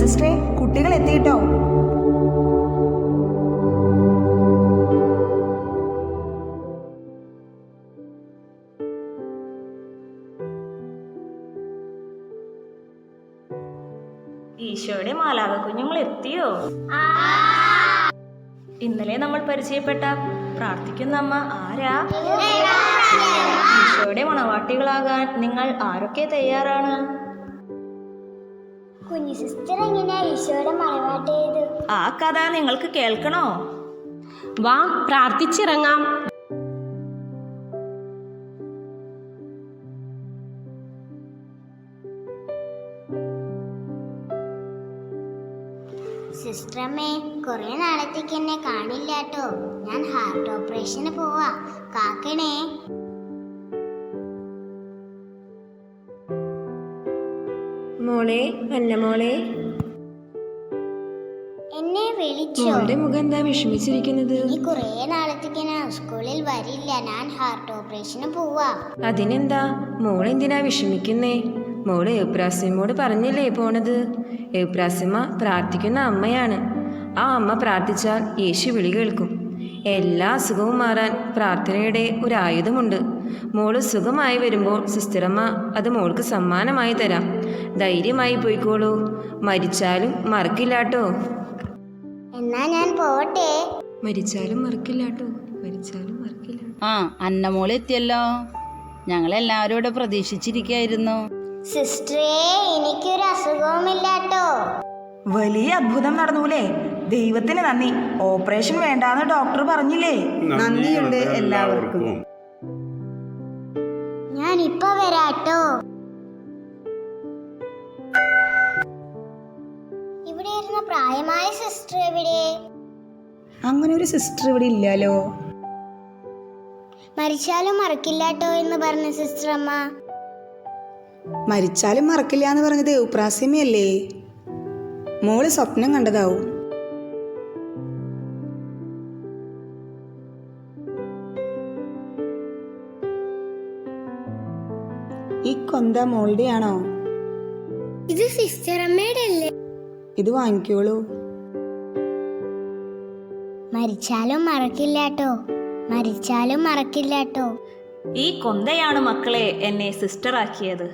സിസ്റ്ററെ കുട്ടികൾ എത്തിയിട്ടോ? ഈശോയുടെ മാലാക കുഞ്ഞുങ്ങൾ എത്തിയോ? ഇന്നലെ നമ്മൾ പരിചയപ്പെട്ട പ്രാർത്ഥിക്കുന്ന അമ്മ ആരാ? ഈശോയുടെ മണവാട്ടികളാകാൻ നിങ്ങൾ ആരൊക്കെ തയ്യാറാണ്? കുഞ്ഞു സിസ്റ്റർ എങ്ങനെയാ ഈശോയുടെ മലവാട്ട് ചെയ്ത് ആ കഥ നിങ്ങൾക്ക് കേൾക്കണോ? വാ പ്രാർത്ഥിച്ചിറങ്ങാം. സിസ്റ്ററമ്മേ കുറെ നാളത്തേക്ക് എന്നെ കാണില്ല കേട്ടോ ഞാൻ ഹാർട്ട് ഓപ്പറേഷന് പോവാ. കാക്കണേ. മോളെ അല്ല മോളെ? എന്നെ വിളിച്ചോ? മോളുടെ മുഖം എന്താ വിഷമിച്ചിരിക്കുന്നത്? ഇനി കുറെ നാളത്തേക്ക് ഞാൻ സ്കൂളിൽ വരില്ല. ഞാൻ ഹാർട്ട് ഓപ്പറേഷന് പോവാ. അതിനെന്താ? മോൾ എന്തിനാ വിഷമിക്കുന്നേ? മോൾ എബ്രാസിമോട് പറഞ്ഞില്ലേ പോണത്? എബ്രാസിമ്മ പ്രാർത്ഥിക്കുന്ന അമ്മയാണ്. ആ അമ്മ പ്രാർത്ഥിച്ചാൽ യേശു വിളി കേൾക്കും. എല്ലാ അസുഖവും മാറാൻ പ്രാർത്ഥനയുടെ ഒരു ആയുധമുണ്ട്. മോൾ സുഖമായി വരുമ്പോൾ സിസ്റ്ററമ്മ അത് മോൾക്ക് സമ്മാനമായി തരാം. ധൈര്യമായി പോയിക്കോളൂ. മരിച്ചാലും മറക്കില്ലാട്ടോ. എന്നാ ഞാൻ പോട്ടെ. മരിച്ചാലും മറക്കില്ലാട്ടോ. മരിച്ചാലും മറക്കില്ല ആ അന്നമോൾ എത്തിയല്ലോ. ഞങ്ങൾ എല്ലാവരും ഇവിടെ പ്രതീക്ഷിച്ചിരിക്കായിരുന്നു. സിസ്റ്ററേ എനിക്കൊരു അസുഖവുമില്ലാട്ടോ. വലിയ അത്ഭുതം നടന്നൂലേ? ദൈവത്തിന് നന്ദി. ഓപ്പറേഷൻ വേണ്ടാന്ന് ഡോക്ടർ പറഞ്ഞില്ലേ? നന്ദിയുണ്ട് എല്ലാവർക്കും. ഞാൻ ഇപ്പൊ വരാട്ടോ. ഇവിടെ ഇരുന്ന പ്രായമായ സിസ്റ്റർ എവിടെ? അങ്ങനെ ഒരു സിസ്റ്റർ ഇവിടെ ഇല്ലല്ലോ. മരിച്ചാലും മറക്കില്ലാട്ടോ എന്ന് പറഞ്ഞ സിസ്റ്റർ അമ്മ. മരിച്ചാലും മറക്കില്ല എന്ന് പറഞ്ഞത് ഉപ്രാസ്യമല്ലേ മോൾ സ്വപ്നം കണ്ടതാവും. ഈ കൊന്ത മോളുടെയാണോ? ഇത് സിസ്റ്റർ അമ്മയുടെ അല്ലേ ഇത് വാങ്ങിക്കോളൂ. മരിച്ചാലും മറക്കില്ലാട്ടോ മരിച്ചാലും മറക്കില്ലാട്ടോ ഈ കൊന്തയാണ് മക്കളെ എന്നെ സിസ്റ്ററാക്കിയത്